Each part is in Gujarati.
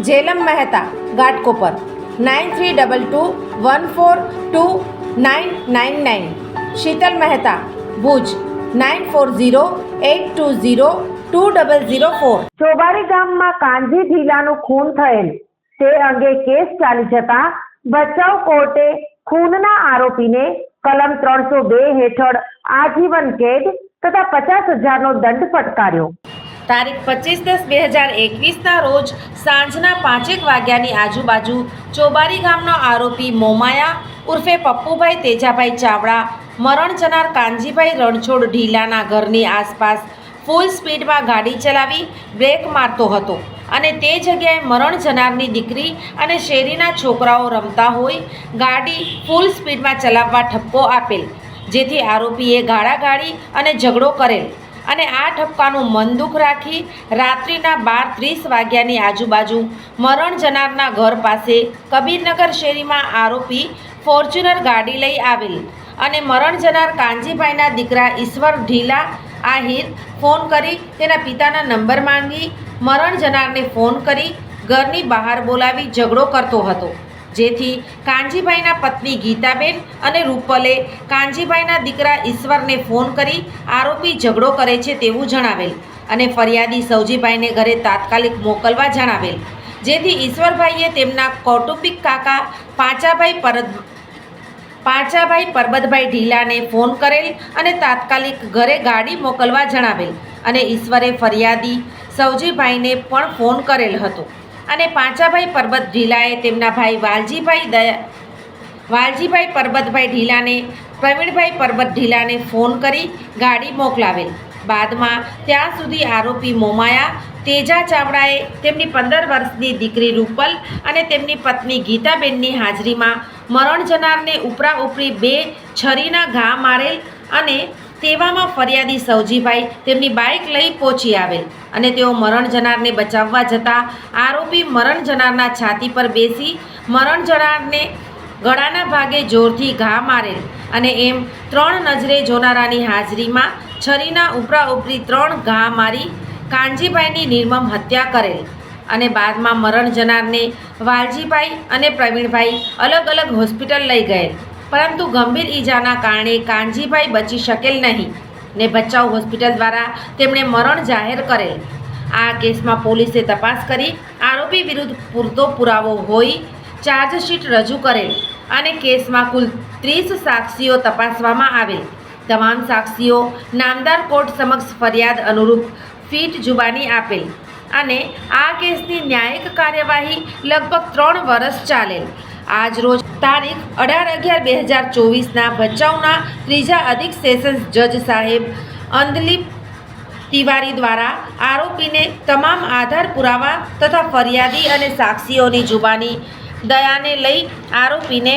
Jhelam Mehta, Ghatkopar. Nine three double two one four two nine nine nine. Sheetal Mehta, Bhuj. Nine four zero eight two zero two double zero four. Chobari ગામમાં કાંજી ઢીલાનું ખૂન થયેલ. તે અંગે કેસ ચાલી જતા ભચાઉ કોર્ટે ખૂનના આરોપીને કલમ ત્રણસો બે હેઠળ આજીવન કેદ તથા પચાસ હજારનો દંડ ફટકાર્યો. તારીખ પચીસ દસ બે હજાર એકવીસના રોજ સાંજના પાંચેક વાગ્યાની આજુબાજુ ચોબારી ગામનો આરોપી મોમાયા ઉર્ફે પપ્પુભાઈ તેજાભાઈ ચાવડા, મરણ જનાર કાનજીભાઈ રણછોડ ઢીલાના ઘરની આસપાસ ફૂલ સ્પીડમાં ગાડી ચલાવી બ્રેક મારતો હતો અને તે જગ્યાએ મરણ જનારની દીકરી અને શેરીના છોકરાઓ રમતા હોય ગાડી ફૂલ સ્પીડમાં ચલાવવા ઠપકો આપેલ, જેથી આરોપીએ ગાળાગાળી અને ઝઘડો કરેલ. અને આ ઠપકાનું મન દુઃખ રાખી રાત્રિના બાર ત્રીસ વાગ્યાની આજુબાજુ મરણ જનારના ઘર પાસે કબીરનગર શેરીમાં આરોપી ફોર્ચ્યુનર ગાડી લઈ આવેલ અને મરણ જનાર કાનજીભાઈના દીકરા ઈશ્વર ઢીલા આહિર ફોન કરી તેના પિતાના નંબર માંગી મરણ જનારને ફોન કરી ઘરની બહાર બોલાવી ઝઘડો કરતો હતો. જેથી કાનજીભાઈના પત્ની ગીતાબેન અને રૂપલે કાનજીભાઈના દીકરા ઈશ્વરને ફોન કરી આરોપી ઝઘડો કરે છે તેવું જણાવેલ અને ફરિયાદી સૌજીભાઈને ઘરે તાત્કાલિક મોકલવા જણાવેલ. જેથી ઈશ્વરભાઈએ તેમના કૌટુંબિક કાકા પાંચાભાઈ પરત પાંચાભાઈ પરબતભાઈ ઢીલાને ફોન કરેલ અને તાત્કાલિક ઘરે ગાડી મોકલવા જણાવેલ અને ઈશ્વરે ફરિયાદી સૌજીભાઈને પણ ફોન કરેલ હતો. અને પાંચાભાઈ પરબત ઢીલાએ તેમના ભાઈ વાલજીભાઈ દયા વાલજીભાઈ પરબતભાઈ ઢીલાને, પ્રવીણભાઈ પરબત ઢીલાને ફોન કરી ગાડી મોકલાવેલ. બાદમાં ત્યાં સુધી આરોપી મોમાયા. તેજા ચાવડાએ તેમની પંદર વર્ષની દીકરી રૂપલ અને તેમની પત્ની ગીતાબેનની હાજરીમાં મરણ જનારને ઉપરા ઉપરી બે છરીના ઘા મારેલ અને તેવામાં ફરિયાદી સૌજીભાઈ તેમની બાઇક લઈ પહોંચી આવેલ અને તેઓ મરણ જનારને બચાવવા જતાં આરોપી મરણ જનારના છાતી પર બેસી મરણ જનારને ગળાના ભાગે જોરથી ઘા મારેલ અને એમ ત્રણ નજરે જોનારાની હાજરીમાં છરીના ઉપરા ઉપરી ત્રણ ઘા મારી કાનજીભાઈની નિર્મમ હત્યા કરેલ અને બાદમાં મરણ જનારને વાલજીભાઈ અને પ્રવીણભાઈ અલગ અલગ હોસ્પિટલ લઈ ગયેલ. પરંતુ ગંભીર ઈજાના કારણે કાનજીભાઈ બચી શકેલ નહીં ને ભચાઉ હોસ્પિટલ દ્વારા તેમણે મરણ જાહેર કરેલ. આ કેસમાં પોલીસે તપાસ કરી આરોપી વિરુદ્ધ પૂરતો પુરાવો હોઈ ચાર્જશીટ રજૂ કરેલ અને કેસમાં કુલ ત્રીસ સાક્ષીઓ તપાસવામાં આવેલ. તમામ સાક્ષીઓ નામદાર કોર્ટ સમક્ષ ફરિયાદ અનુરૂપ ફીટ જુબાની આપેલ અને આ કેસની ન્યાયિક કાર્યવાહી લગભગ ત્રણ વર્ષ ચાલેલ. આજ રોજ તારીખ અઢાર અગિયાર બે હજાર ચોવીસના ભચાઉના ત્રીજા અધિક સેશન્સ જજ સાહેબ અંદલીપ તિવારી દ્વારા આરોપીને તમામ આધાર પુરાવા તથા ફરિયાદી અને સાક્ષીઓની જુબાની દયાને લઈ આરોપીને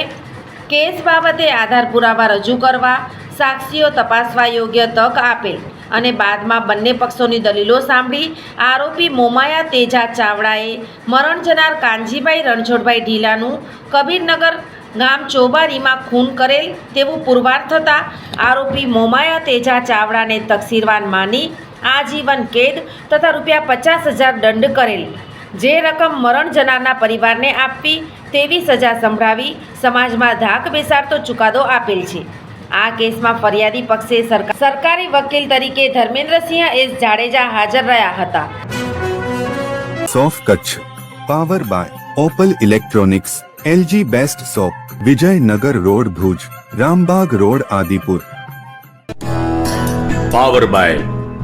કેસ બાબતે આધાર પુરાવા રજૂ કરવા સાક્ષીઓ તપાસવા યોગ્ય તક આપેલ અને બાદમાં બંને પક્ષોની દલીલો સાંભળી આરોપી મોમાયા તેજા ચાવડાએ મરણ જનાર કાનજીભાઈ રણછોડભાઈ ઢીલાનું કબીરનગર ગામ ચોબારીમાં ખૂન કરેલ તેવું પુરવાર થતાં આરોપી મોમાયા તેજા ચાવડાને તકસીરવાન માની આજીવન કેદ તથા રૂપિયા પચાસ હજાર દંડ કરેલ. જે રકમ મરણ જનારના પરિવારને આપવી તેવી સજા સંભળાવી સમાજમાં ધાક બેસાડતો ચુકાદો આપેલ છે. આ કેસમાં ફરિયાદી પક્ષે સરકાર સરકારી વકીલ તરીકે ધર્મેન્દ્રસિંહ એસ જાડેજા હાજર રહ્યા હતા. સોફ Kutch. Power by Opal electronics LG best shop Vijaynagar road Bhuj Rambag road Adipur. Power by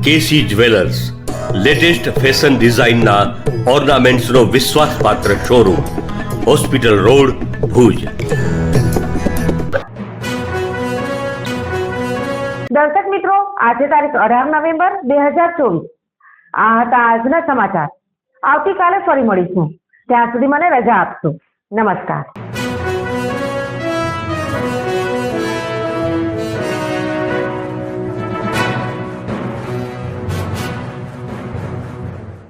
KC jewellers latest fashion ડિઝાઇનના ઓર્નામેન્ટ્સનો વિશ્વાસપાત્ર શોરૂમ હોસ્પિટલ રોડ ભુજ. દર્શક મિત્રો, આજે તારીખ અઢાર નવેમ્બર બે હજાર ચોવીસ. આ હતા આજના સમાચાર. આવતીકાલે ફરી મળીશું. ત્યાં સુધી મને રજા આપશો. નમસ્કાર.